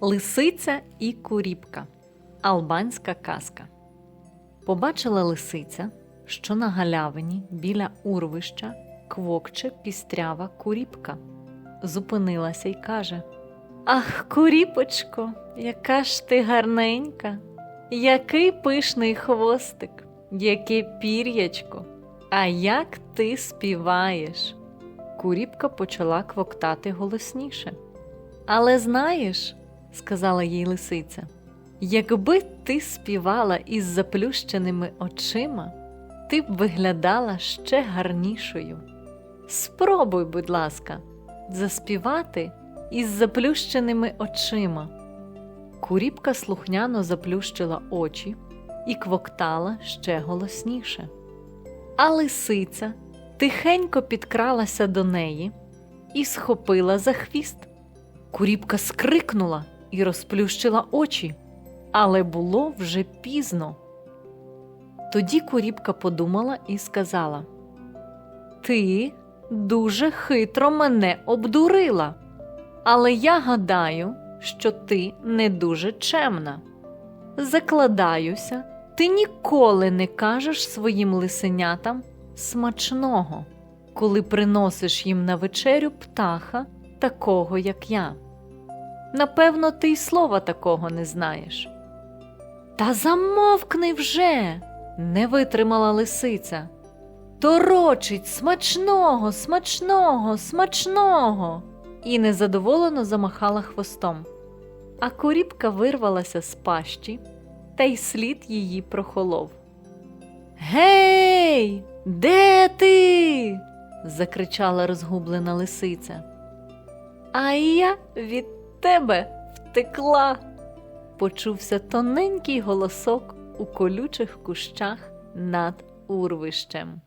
Лисиця і куріпка. Албанська казка. Побачила лисиця, що на галявині біля урвища квокче пістрява куріпка. Зупинилася й каже: Ах, куріпочко, яка ж ти гарненька, який пишний хвостик, яке пір'ячко, а як ти співаєш. Куріпка почала квоктати голосніше. Але знаєш, сказала їй лисиця, якби ти співала із заплющеними очима, ти б виглядала ще гарнішою. Спробуй, будь ласка, заспівати із заплющеними очима. Куріпка слухняно заплющила очі і квоктала ще голосніше. А лисиця тихенько підкралася до неї і схопила за хвіст. Куріпка скрикнула і розплющила очі, але було вже пізно. Тоді куріпка подумала і сказала: Ти дуже хитро мене обдурила, але я гадаю, що ти не дуже чемна. Закладаюся, ти ніколи не кажеш своїм лисенятам смачного, коли приносиш їм на вечерю птаха, такого, як я. Напевно, ти й слова такого не знаєш. Та замовкни вже, не витримала лисиця. Торочить смачного, смачного, смачного. І незадоволено замахала хвостом. А куріпка вирвалася з пащі, та й слід її прохолов. Гей, де ти? закричала розгублена лисиця. А я від тебе втекла. Почувся тоненький голосок у колючих кущах над урвищем.